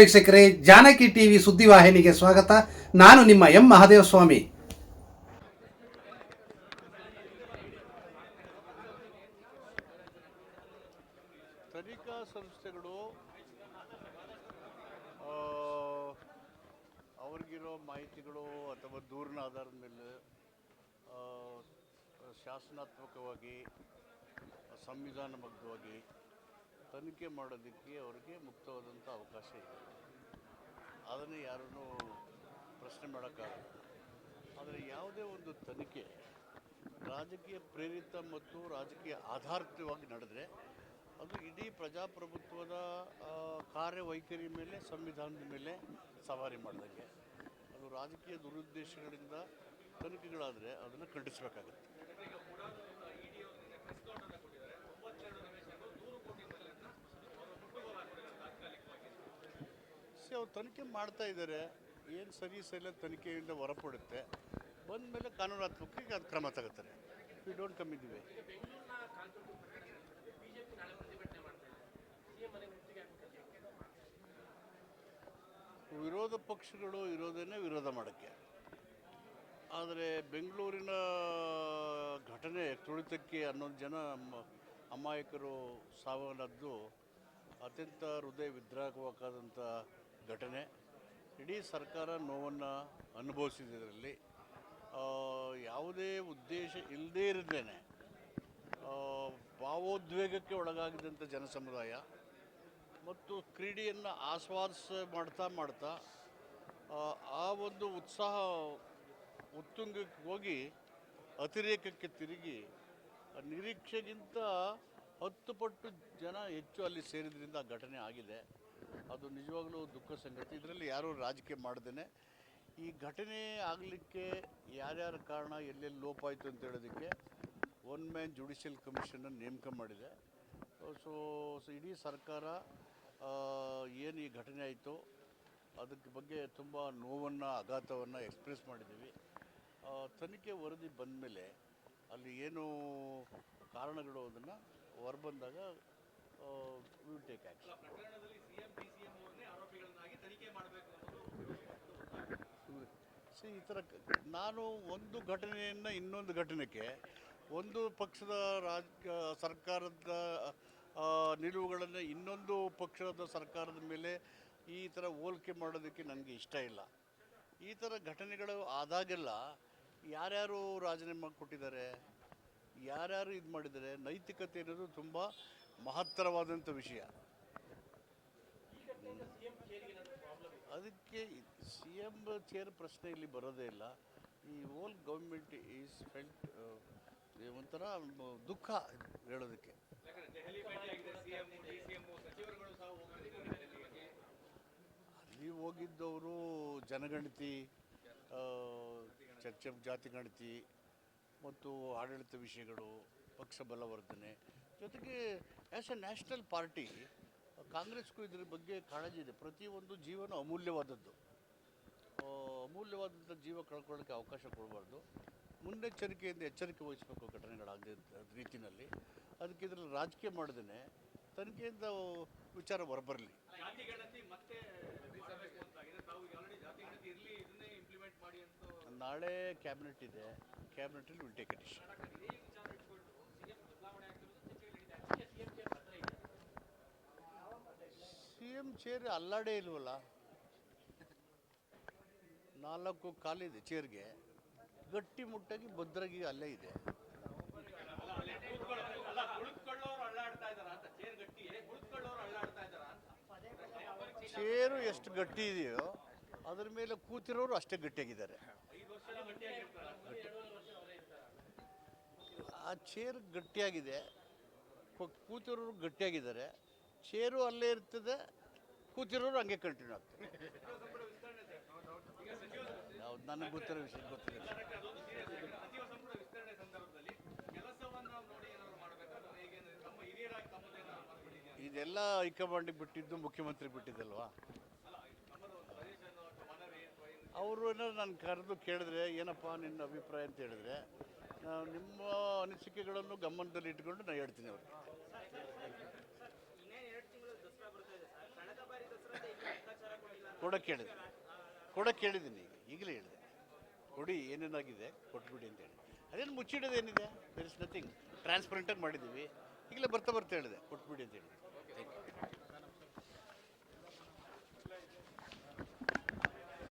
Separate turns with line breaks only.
ವೀಕ್ಷಕರೇ, ಜಾನಕಿ ಟಿವಿ ಸುದ್ದಿವಾಹಿನಿಗೆ ಸ್ವಾಗತ. ನಾನು ನಿಮ್ಮ ಎಂ ಮಹಾದೇವಸ್ವಾಮಿ.
ತನಿಖಾ ಸಂಸ್ಥೆಗಳು ಅವ್ರಿಗಿರೋ ಮಾಹಿತಿಗಳು ಅಥವಾ ದೂರಿನ ಆಧಾರದ ಮೇಲೆ ಶಾಸನಾತ್ಮಕವಾಗಿ, ಸಂವಿಧಾನಬದ್ಧವಾಗಿ ತನಿಖೆ ಮಾಡೋದಕ್ಕೆ ಅವರಿಗೆ ಮುಕ್ತವಾದಂಥ ಅವಕಾಶ ಇದೆ. ಅದನ್ನು ಯಾರನ್ನೂ ಪ್ರಶ್ನೆ ಮಾಡೋಕ್ಕಾಗಲ್ಲ. ಆದರೆ ಯಾವುದೇ ಒಂದು ತನಿಖೆ ರಾಜಕೀಯ ಪ್ರೇರಿತ ಮತ್ತು ರಾಜಕೀಯ ಆಧಾರಿತವಾಗಿ ನಡೆದರೆ ಅದು ಇಡೀ ಪ್ರಜಾಪ್ರಭುತ್ವದ ಕಾರ್ಯವೈಖರಿ ಮೇಲೆ, ಸಂವಿಧಾನದ ಮೇಲೆ ಸವಾರಿ ಮಾಡಿದಂಗೆ. ಅದು ರಾಜಕೀಯ ದುರುದ್ದೇಶಗಳಿಂದ ತನಿಖೆಗಳಾದರೆ ಅದನ್ನು ಖಂಡಿಸಬೇಕಾಗುತ್ತೆ. ಅವ್ರು ತನಿಖೆ ಮಾಡ್ತಾ ಇದ್ದಾರೆ, ಏನು ಸರಿ ಸರಿ ತನಿಖೆಯಿಂದ ಹೊರಪಡುತ್ತೆ. ಬಂದ ಮೇಲೆ ಕಾನೂನಾತ್ಮಕ ಅದು ಕ್ರಮ ತಗೋತಾರೆ. ವಿ ಡೋಂಟ್ ಕಮ್ ಇದ್ದೀವಿ ವಿರೋಧ ಪಕ್ಷಗಳು ಇರೋದನ್ನೇ ವಿರೋಧ ಮಾಡೋಕ್ಕೆ. ಆದರೆ ಬೆಂಗಳೂರಿನ ಘಟನೆ ತುಳಿತಕ್ಕೆ ಹನ್ನೊಂದು ಜನ ಅಮಾಯಕರು ಸಾವನ್ನದ್ದು ಅತ್ಯಂತ ಹೃದಯ ವಿದ್ರಾವಕವಾದಂಥ ಘಟನೆ. ಇಡೀ ಸರ್ಕಾರ ನೋವನ್ನು ಅನುಭವಿಸಿದ್ದರಲ್ಲಿ ಯಾವುದೇ ಉದ್ದೇಶ ಇಲ್ಲದೇ ಇರದೇನೆ ಭಾವೋದ್ವೇಗಕ್ಕೆ ಒಳಗಾಗಿದ್ದಂಥ ಜನಸಮುದಾಯ ಮತ್ತು ಕ್ರೀಡೆಯನ್ನು ಆಸ್ವಾದಿಸ ಮಾಡ್ತಾ ಮಾಡ್ತಾ ಆ, ಒಂದು ಉತ್ಸಾಹ ಉತ್ತುಂಗಕ್ಕೆ ಹೋಗಿ ಅತಿರೇಕಕ್ಕೆ ತಿರುಗಿ ನಿರೀಕ್ಷೆಗಿಂತ ಹತ್ತು ಪಟ್ಟು ಜನ ಹೆಚ್ಚು ಅಲ್ಲಿ ಸೇರಿದ್ರಿಂದ ಘಟನೆ ಆಗಿದೆ. ಅದು ನಿಜವಾಗ್ಲೂ ದುಃಖ ಸಂಗತಿ. ಇದರಲ್ಲಿ ಯಾರೂ ರಾಜಕೀಯ ಮಾಡ್ದೇನೆ. ಈ ಘಟನೆ ಆಗಲಿಕ್ಕೆ ಯಾರ್ಯಾರ ಕಾರಣ, ಎಲ್ಲೆಲ್ಲಿ ಲೋಪ ಆಯಿತು ಅಂತ ಹೇಳೋದಕ್ಕೆ ಒನ್ ಮ್ಯಾನ್ ಜುಡಿಷಿಯಲ್ ಕಮಿಷನ್ನ ನೇಮಕ ಮಾಡಿದೆ. ಸೊ ಸೊ ಇಡೀ ಸರ್ಕಾರ ಏನು ಈ ಘಟನೆ ಆಯಿತು, ಅದಕ್ಕೆ ಬಗ್ಗೆ ತುಂಬ ನೋವನ್ನು, ಆಘಾತವನ್ನು ಎಕ್ಸ್ಪ್ರೆಸ್ ಮಾಡಿದ್ದೀವಿ. ತನಿಖೆ ವರದಿ ಬಂದ ಮೇಲೆ ಅಲ್ಲಿ ಏನು ಕಾರಣಗಳು ಅದನ್ನು ಹೊರಬಂದಾಗ ಟೇಕ್ ಆ್ಯಕ್ಷನ್ ಸಿ ಈ ಥರ ನಾನು ಒಂದು ಘಟನೆಯನ್ನು ಇನ್ನೊಂದು ಘಟನೆಗೆ ಒಂದು ಪಕ್ಷದ ರಾಜ ಸರ್ಕಾರದ ನಿಲುವುಗಳನ್ನು ಇನ್ನೊಂದು ಪಕ್ಷದ ಸರ್ಕಾರದ ಮೇಲೆ ಈ ಥರ ಹೋಲಿಕೆ ಮಾಡೋದಕ್ಕೆ ನನಗೆ ಇಷ್ಟ ಇಲ್ಲ. ಈ ಥರ ಘಟನೆಗಳು ಆದಾಗೆಲ್ಲ ಯಾರ್ಯಾರು ರಾಜೀನಾಮೆ ಕೊಟ್ಟಿದ್ದಾರೆ ಯಾರ್ಯಾರು ಇದು ಮಾಡಿದ್ದಾರೆ ನೈತಿಕತೆ ಅನ್ನೋದು ತುಂಬ ಮಹತ್ತರವಾದಂಥ ವಿಷಯ. ಅದಕ್ಕೆ ಸಿ ಎಂ ಚೇರ್ ಪ್ರಶ್ನೆ ಇಲ್ಲಿ ಬರೋದೇ ಇಲ್ಲ. ಈ ಓಲ್ ಗೌರ್ಮೆಂಟ್ ಈಸ್ ಫೆಲ್ಟ್ ಒಂಥರ ದುಃಖ ಹೇಳೋದಕ್ಕೆ. ಅಲ್ಲಿ ಹೋಗಿದ್ದವರು ಜನಗಣತಿ ಚರ್ಚೆ ಜಾತಿ ಗಣತಿ, ಮತ್ತು ಆಡಳಿತ ವಿಷಯಗಳು, ಪಕ್ಷ ಬಲವರ್ಧನೆ ಜೊತೆಗೆ ಆ್ಯಸ್ ಎ ನ್ಯಾಷನಲ್ ಪಾರ್ಟಿ ಕಾಂಗ್ರೆಸ್ಗೂ ಇದ್ರ ಬಗ್ಗೆ ಕಾಳಜಿ ಇದೆ. ಪ್ರತಿಯೊಂದು ಜೀವನ ಅಮೂಲ್ಯವಾದದ್ದು. ಅಮೂಲ್ಯವಾದಂಥ ಜೀವ ಕಳ್ಕೊಳ್ಳೋಕ್ಕೆ ಅವಕಾಶ ಕೊಡಬಾರ್ದು. ಮುನ್ನೆಚ್ಚರಿಕೆಯಿಂದ ಎಚ್ಚರಿಕೆ ವಹಿಸಬೇಕು ಘಟನೆಗಳಾಗದ ರೀತಿಯಲ್ಲಿ ಅದಕ್ಕೆ ಇದರಲ್ಲಿ ರಾಜಕೀಯ ಮಾಡ್ದೇ ತನಿಖೆಯಿಂದ ವಿಚಾರ ಹೊರಬರಲಿ. ನಾಳೆ ಕ್ಯಾಬಿನೆಟ್ ಇದೆ. ಕ್ಯಾಬಿನೆಟಲ್ಲಿ ವಿಲ್ ಟೇಕ್ ಅ ಡಿಸಿಷನ್
ಇದೇ ವಿಚಾರ ಇಟ್ಕೊಂಡು ಸಿಎಂ ಬದಲಾವಣೆ ಆಗ್ತಿರೋದು ಚರ್ಚೆಗಳು ನಡೀತಾ ಇದೆ ಸಿಎಂ ಚೇರ್ ಹತ್ರ ಇದೆ
ಸಿ ಎಂ ಚೇರ್ ಅಲ್ಲಾಡೇ ಇಲ್ವಲ್ಲ? ನಾಲ್ಕು ಕಾಲಿದೆ ಚೇರ್ಗೆ. ಗಟ್ಟಿ ಮುಟ್ಟಾಗಿ ಭದ್ರಾಗಿ ಅಲ್ಲೇ ಇದೆ.
ಚೇರ್
ಎಷ್ಟು ಗಟ್ಟಿ ಇದೆಯೋ, ಅದ್ರ ಮೇಲೆ ಕೂತಿರೋರು ಅಷ್ಟೇ ಗಟ್ಟಿಯಾಗಿದ್ದಾರೆ. ಆ ಚೇರ್ ಗಟ್ಟಿಯಾಗಿದೆ. ಕೂತಿರೋರು ಗಟ್ಟಿಯಾಗಿದ್ದಾರೆ. ಚೇರು ಅಲ್ಲೇ ಇರ್ತದೆ ಕೂತಿರೋರು ಹಂಗೆ ಕಂಟಿನ್ಯೂ ಆಗ್ತಾರೆ. ಯಾವ್ದು ನನಗೆ ಗೊತ್ತಿರೋ ವಿಷಯ
ಮಾಡ್ಕೊಂಡಿದ್ದೀರಾ
ಇದೆಲ್ಲ ಹೈಕಮಾಂಡಿಗೆ ಬಿಟ್ಟಿದ್ದು ಮುಖ್ಯಮಂತ್ರಿ ಬಿಟ್ಟಿದ್ದಲ್ವಾ? ಅವರು ಏನಾದ್ರು ನಾನು ಕರೆದು ಕೇಳಿದ್ರೆ, ಏನಪ್ಪ ನಿನ್ನ ಅಭಿಪ್ರಾಯ ಅಂತ ಹೇಳಿದ್ರೆ ನಿಮ್ಮ ಅನಿಸಿಕೆಗಳನ್ನು ಗಮನದಲ್ಲಿ ಇಟ್ಕೊಂಡು ನಾನು ಹೇಳ್ತೀನಿ ಅವ್ರಿಗೆ. ಕೊಡಕ್ಕೆ ಹೇಳಿದೆ ಕೊಡಕ್ಕೆ ಹೇಳಿದ್ದೀನಿ ಈಗ. ಈಗಲೇ ಹೇಳಿದೆ. ಕೊಡಿ, ಏನೇನಾಗಿದೆ? ಕೊಟ್ಬಿಡಿ ಅಂತ ಹೇಳಿ ಅದೇನು ಮುಚ್ಚಿಡೋದೇನಿದೆ? ದರ್ ಇಸ್ ನಥಿಂಗ್ ಟ್ರಾನ್ಸ್ಪರೆಂಟಾಗಿ ಮಾಡಿದ್ದೀವಿ. ಈಗಲೇ ಬರ್ತಾ ಬರ್ತಾ ಹೇಳಿದೆ. ಕೊಟ್ಬಿಡಿ ಅಂತ ಹೇಳಿ